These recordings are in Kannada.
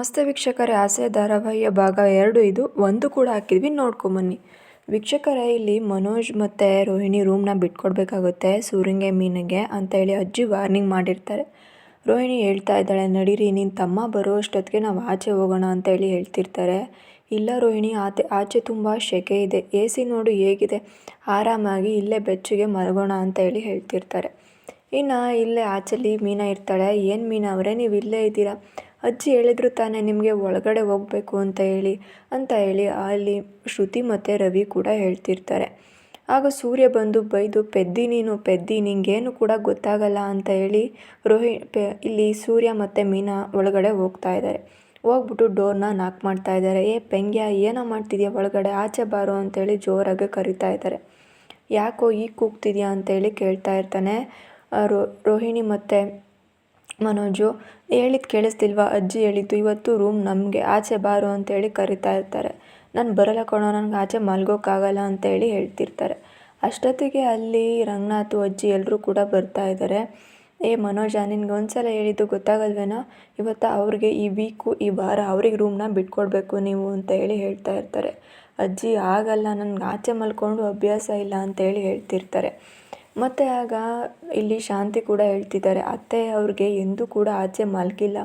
ನಮಸ್ತೆ ವೀಕ್ಷಕರೇ, ಆಸೆ ಧಾರಾವಾಹಿಯ ಭಾಗ ಎರಡು ಇದು. ಒಂದು ಕೂಡ ಹಾಕಿದ್ವಿ ನೋಡ್ಕೊಂಬನ್ನಿ ವೀಕ್ಷಕರೇ, ಇಲ್ಲಿ ಮನೋಜ್ ಮತ್ತು ರೋಹಿಣಿ ರೂಮ್ನ ಬಿಟ್ಕೊಡ್ಬೇಕಾಗುತ್ತೆ, ಸೂರ್ಯಂಗೆ, ಮೀನಿಗೆ ಅಂತ ಹೇಳಿ ಅಜ್ಜಿ ವಾರ್ನಿಂಗ್ ಮಾಡಿರ್ತಾರೆ. ರೋಹಿಣಿ ಹೇಳ್ತಾ ಇದ್ದಾಳೆ, ನಡೀರಿ ನಿನ್ನ ತಮ್ಮ ಬರೋ ಅಷ್ಟೊತ್ತಿಗೆ ನಾವು ಆಚೆ ಹೋಗೋಣ ಅಂತ ಹೇಳಿ ಹೇಳ್ತಿರ್ತಾರೆ. ಇಲ್ಲ ರೋಹಿಣಿ, ಆತೆ, ಆಚೆ ತುಂಬ ಸೆಕೆ ಇದೆ ಎ ಸಿ ನೋಡು ಹೇಗಿದೆ, ಆರಾಮಾಗಿ ಇಲ್ಲೇ ಬೆಚ್ಚಗೆ ಮಲಗೋಣ ಅಂತ ಹೇಳಿ ಹೇಳ್ತಿರ್ತಾರೆ. ಇನ್ನು ಇಲ್ಲೇ ಆಚೆಲಿ ಮೀನ ಇರ್ತಾಳೆ, ಏನು ಮೀನ ಅವರೇ, ನೀವು ಇಲ್ಲೇ ಇದ್ದೀರಾ? ಅಜ್ಜಿ ಹೇಳಿದ್ರು ತಾನೇ ನಿಮಗೆ ಒಳಗಡೆ ಹೋಗಬೇಕು ಅಂತ ಹೇಳಿ ಅಂತ ಹೇಳಿ ಅಲ್ಲಿ ಶ್ರುತಿ ಮತ್ತು ರವಿ ಕೂಡ ಹೇಳ್ತಿರ್ತಾರೆ. ಆಗ ಸೂರ್ಯ ಬಂದು ಬೈದು, ಪೆದ್ದಿ ನೀನು, ಪೆದ್ದಿ, ನಿಂಗೇನು ಕೂಡ ಗೊತ್ತಾಗಲ್ಲ ಅಂತ ಹೇಳಿ ರೋಹಿ ಪೆ, ಇಲ್ಲಿ ಸೂರ್ಯ ಮತ್ತು ಮೀನಾ ಒಳಗಡೆ ಹೋಗ್ತಾ ಇದ್ದಾರೆ. ಹೋಗ್ಬಿಟ್ಟು ಡೋರ್ನ ನಾಕ್ ಮಾಡ್ತಾ ಇದ್ದಾರೆ. ಏ ಪೆಂಗ್ಯ, ಏನೋ ಮಾಡ್ತಿದ್ಯಾ ಒಳಗಡೆ? ಆಚೆ ಬಾರೋ ಅಂತೇಳಿ ಜೋರಾಗಿ ಕರಿತಾ ಇದ್ದಾರೆ. ಯಾಕೋ ಈಗ ಕೂಗ್ತಿದ್ಯಾ? ಅಂತೇಳಿ ಕೇಳ್ತಾ ಇರ್ತಾನೆ ರೋ, ರೋಹಿಣಿ ಮತ್ತು ಮನೋಜು ಹೇಳಿದ್ದು ಕೇಳಿಸ್ತಿಲ್ವಾ? ಅಜ್ಜಿ ಹೇಳಿದ್ದು, ಇವತ್ತು ರೂಮ್ ನಮಗೆ ಆಚೆ ಬಾರು ಅಂತೇಳಿ ಕರಿತಾ ಇರ್ತಾರೆ. ನಾನು ಬರಲ್ಲ ಕೊಡೋ ನನಗೆ ಆಚೆ ಮಲ್ಗೋಕ್ಕಾಗಲ್ಲ ಅಂತೇಳಿ ಹೇಳ್ತಿರ್ತಾರೆ. ಅಷ್ಟೊತ್ತಿಗೆ ಅಲ್ಲಿ ರಂಗನಾಥು, ಅಜ್ಜಿ ಎಲ್ಲರೂ ಕೂಡ ಬರ್ತಾ ಇದ್ದಾರೆ ಏ ಮನೋಜ, ನಿನ್ಗೆ ಒಂದು ಸಲ ಹೇಳಿದ್ದು ಗೊತ್ತಾಗಲ್ವೇನೋ? ಇವತ್ತು ಅವ್ರಿಗೆ ಈ ವೀಕು ಈ ವಾರ ಅವ್ರಿಗೆ ರೂಮ್ನ ಬಿಟ್ಕೊಡ್ಬೇಕು ನೀವು ಅಂತ ಹೇಳಿ ಹೇಳ್ತಾ ಇರ್ತಾರೆ. ಅಜ್ಜಿ ಆಗಲ್ಲ ನನಗೆ ಆಚೆ ಮಲ್ಕೊಂಡು ಅಭ್ಯಾಸ ಇಲ್ಲ ಅಂತೇಳಿ ಹೇಳ್ತಿರ್ತಾರೆ. ಮತ್ತು ಆಗ ಇಲ್ಲಿ ಶಾಂತಿ ಕೂಡ ಹೇಳ್ತಿದ್ದಾರೆ. ಅತ್ತೆ ಅವ್ರಿಗೆ ಎಂದೂ ಕೂಡ ಆಚೆ ಮಲಗಿಲ್ಲ.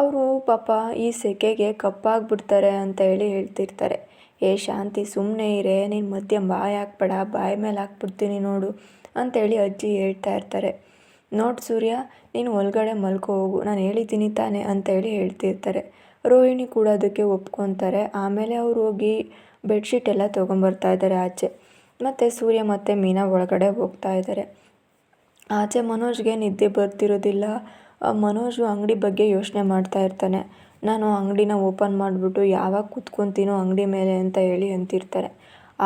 ಅವರು ಪಾಪ ಈ ಸೆಕೆಗೆ ಕಪ್ಪಾಗ್ಬಿಡ್ತಾರೆ ಅಂತ ಹೇಳಿ ಹೇಳ್ತಿರ್ತಾರೆ. ಏ ಶಾಂತಿ ಸುಮ್ಮನೆ ಇರೇ, ನೀನು ಮಧ್ಯ ಬಾಯಿ ಹಾಕ್ಬೇಡ, ಬಾಯಿ ಮೇಲೆ ಹಾಕ್ಬಿಡ್ತೀನಿ ನೋಡು ಅಂತೇಳಿ ಅಜ್ಜಿ ಹೇಳ್ತಾ ಇರ್ತಾರೆ. ನೋಡು ಸೂರ್ಯ, ನೀನು ಒಳಗಡೆ ಮಲ್ಕೋ ಹೋಗು, ನಾನು ಹೇಳಿದ್ದೀನಿ ತಾನೆ ಅಂತೇಳಿ ಹೇಳ್ತಿರ್ತಾರೆ. ರೋಹಿಣಿ ಕೂಡ ಅದಕ್ಕೆ ಒಪ್ಕೊತಾರೆ. ಆಮೇಲೆ ಅವ್ರು ಹೋಗಿ ಬೆಡ್ಶೀಟ್ ಎಲ್ಲ ತೊಗೊಂಬರ್ತಾ ಇದ್ದಾರೆ ಆಚೆ. ಮತ್ತು ಸೂರ್ಯ ಮತ್ತು ಮೀನಾ ಒಳಗಡೆ ಹೋಗ್ತಾ ಇದ್ದಾರೆ. ಆಚೆ ಮನೋಜ್ಗೆ ನಿದ್ದೆ ಬರ್ತಿರೋದಿಲ್ಲ. ಮನೋಜು ಅಂಗಡಿ ಬಗ್ಗೆ ಯೋಚನೆ ಮಾಡ್ತಾ ಇರ್ತಾನೆ. ನಾನು ಅಂಗಡಿನ ಓಪನ್ ಮಾಡಿಬಿಟ್ಟು ಯಾವಾಗ ಕೂತ್ಕೊತೀನೋ ಅಂಗಡಿ ಮೇಲೆ ಅಂತ ಹೇಳಿ ಅಂತಿರ್ತಾರೆ.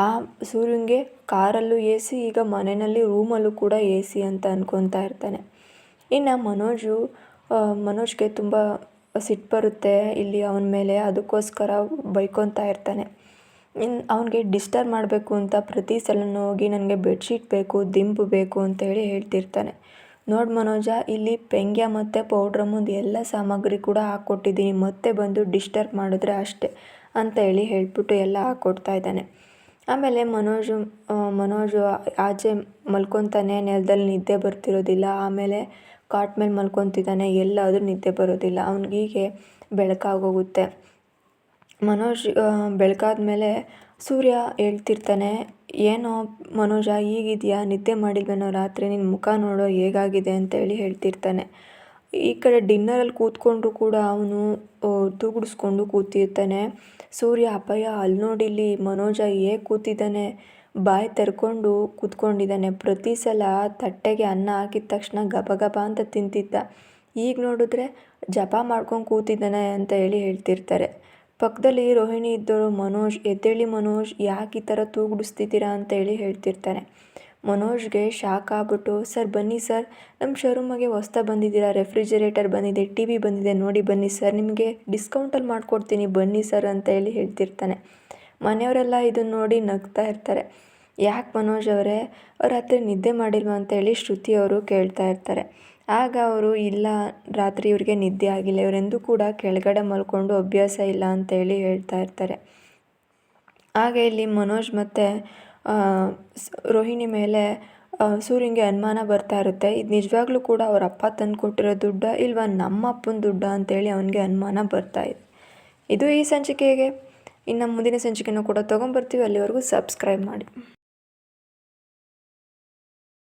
ಆ ಸೂರ್ಯಂಗೆ ಕಾರಲ್ಲೂ ಎ ಸಿ ಈಗ ಮನೆಯಲ್ಲಿ ರೂಮಲ್ಲೂ ಕೂಡ ಎ ಸಿ ಅಂತ ಅಂದ್ಕೊತಾ ಇರ್ತಾನೆ. ಇನ್ನು ಮನೋಜು ಮನೋಜ್ಗೆ ತುಂಬ ಸಿಟ್ಟು ಬರುತ್ತೆ. ಇಲ್ಲಿ ಅವನ ಮೇಲೆ ಅದಕ್ಕೋಸ್ಕರ ಬೈಕೊತಾ ಇರ್ತಾನೆ. ಇನ್ನು ಅವನಿಗೆ ಡಿಸ್ಟರ್ಬ್ ಮಾಡಬೇಕು ಅಂತ ಪ್ರತಿ ಸಲ ಹೋಗಿ ನನಗೆ ಬೆಡ್ಶೀಟ್ ಬೇಕು, ದಿಂಬು ಬೇಕು ಅಂತ ಹೇಳಿ ಹೇಳ್ತಿರ್ತಾನೆ. ನೋಡಿ ಮನೋಜ, ಇಲ್ಲಿ ಪೆಂಗ್ಯ ಮತ್ತು ಪೌಡ್ರ್ ಮುಂದೆ ಎಲ್ಲ ಸಾಮಗ್ರಿ ಕೂಡ ಹಾಕ್ಕೊಟ್ಟಿದ್ದೀನಿ ಮತ್ತೆ ಬಂದು ಡಿಸ್ಟರ್ಬ್ ಮಾಡಿದ್ರೆ ಅಷ್ಟೇ ಅಂತ ಹೇಳಿ ಹೇಳ್ಬಿಟ್ಟು ಎಲ್ಲ ಹಾಕ್ಕೊಡ್ತಾ ಇದ್ದಾನೆ. ಆಮೇಲೆ ಮನೋಜು ಮನೋಜು ಆಚೆ ಮಲ್ಕೊತಾನೆ, ನೆಲದಲ್ಲಿ ನಿದ್ದೆ ಬರ್ತಿರೋದಿಲ್ಲ. ಆಮೇಲೆ ಕಾಟ್ ಮೇಲೆ ಮಲ್ಕೊತಿದ್ದಾನೆ, ಎಲ್ಲಾದರೂ ನಿದ್ದೆ ಬರೋದಿಲ್ಲ. ಅವ್ನಿಗೀಗೆ ಬೆಳಕಾಗೋಗುತ್ತೆ. ಮನೋಜ್ ಬೆಳಕಾದ ಮೇಲೆ ಸೂರ್ಯ ಹೇಳ್ತಿರ್ತಾನೆ, ಏನೋ ಮನೋಜ, ಈಗಿದೆಯಾ? ನಿದ್ದೆ ಮಾಡಿಲ್ವೇನೋ ರಾತ್ರಿ? ನಿನ್ನ ಮುಖ ನೋಡೋ ಹೇಗಾಗಿದೆ? ಅಂತೇಳಿ ಹೇಳ್ತಿರ್ತಾನೆ. ಈ ಕಡೆ ಡಿನ್ನರಲ್ಲಿ ಕೂತ್ಕೊಂಡ್ರು ಕೂಡ ಅವನು ತೂಗುಡಿಸ್ಕೊಂಡು ಕೂತಿರ್ತಾನೆ. ಸೂರ್ಯ, ಅಪ್ಪಯ್ಯ, ಅಲ್ಲಿ ನೋಡಿಲ್ಲಿ ಮನೋಜ ಹೇಗೆ ಕೂತಿದ್ದಾನೆ? ಬಾಯಿ ತೆರ್ಕೊಂಡು ಕೂತ್ಕೊಂಡಿದ್ದಾನೆ. ಪ್ರತಿ ಸಲ ತಟ್ಟೆಗೆ ಅನ್ನ ಹಾಕಿದ ತಕ್ಷಣ ಗಬ ಗಬ ಅಂತ ತಿಂತಿದ್ದ. ಈಗ ನೋಡಿದ್ರೆ ಜಪ ಮಾಡ್ಕೊಂಡು ಕೂತಿದ್ದಾನೆ ಅಂತ ಹೇಳಿ ಹೇಳ್ತಿರ್ತಾರೆ. ಪಕ್ಕದಲ್ಲಿ ರೋಹಿಣಿ ಇದ್ದವರು ಮನೋಜ್. ಎದ್ದೇಳಿ ಮನೋಜ್, ಯಾಕೆ ಈ ಥರ ತೂಗುಡಿಸ್ತಿದ್ದೀರಾ ಅಂತೇಳಿ ಹೇಳ್ತಿರ್ತಾರೆ ಮನೋಜ್ಗೆ ಶಾಕ್ ಆಗ್ಬಿಟ್ಟು, ಸರ್, ಬನ್ನಿ ಸರ್. ನಮ್ಮ ಶೋರೂಮಗೆ ಹೊಸ್ತಾ ಬಂದಿದ್ದೀರಾ. ರೆಫ್ರಿಜರೇಟರ್ ಬಂದಿದೆ, ಟಿ ವಿ ಬಂದಿದೆ. ನೋಡಿ ಬನ್ನಿ ಸರ್. ನಿಮಗೆ ಡಿಸ್ಕೌಂಟಲ್ಲಿ ಮಾಡಿಕೊಡ್ತೀನಿ. ಬನ್ನಿ ಸರ್ ಅಂತ ಹೇಳಿ ಹೇಳ್ತಿರ್ತಾನೆ. ಮನೆಯವರೆಲ್ಲ ಇದನ್ನು ನೋಡಿ ನಗ್ತಾ ಇರ್ತಾರೆ. ಯಾಕೆ ಮನೋಜ್ ಅವರೇ? ಅವ್ರ ಹತ್ರ ನಿದ್ದೆ ಮಾಡಿಲ್ವಾ? ಅಂತೇಳಿ ಶ್ರುತಿ ಅವರು ಕೇಳ್ತಾ ಇರ್ತಾರೆ. ಆಗ ಅವರು, ಇಲ್ಲ, ರಾತ್ರಿ ಇವರಿಗೆ ನಿದ್ದೆ ಆಗಿಲ್ಲ, ಇವರೆಂದೂ ಕೂಡ ಕೆಳಗಡೆ ಮಲ್ಕೊಂಡು ಅಭ್ಯಾಸ ಇಲ್ಲ ಅಂತೇಳಿ ಹೇಳ್ತಾ ಇರ್ತಾರೆ. ಆಗ ಇಲ್ಲಿ ಮನೋಜ್ ಮತ್ತು ರೋಹಿಣಿ ಮೇಲೆ ಸೂರ್ಯಂಗೆ ಅನುಮಾನ ಬರ್ತಾ ಇರುತ್ತೆ. ಇದು ನಿಜವಾಗ್ಲೂ ಕೂಡ ಅವ್ರ ಅಪ್ಪ ತಂದು ಕೊಟ್ಟಿರೋ ದುಡ್ಡ ಇಲ್ವಾ ನಮ್ಮ ಅಪ್ಪನ ದುಡ್ಡ ಅಂತೇಳಿ ಅವನಿಗೆ ಅನುಮಾನ ಬರ್ತಾ ಇದೆ. ಇದು ಈ ಸಂಚಿಕೆಗೆ ಇನ್ನು ಮುಂದಿನ ಸಂಚಿಕೆನೂ ಕೂಡ ತೊಗೊಂಬರ್ತೀವಿ ಅಲ್ಲಿವರೆಗೂ ಸಬ್ಸ್ಕ್ರೈಬ್ ಮಾಡಿ.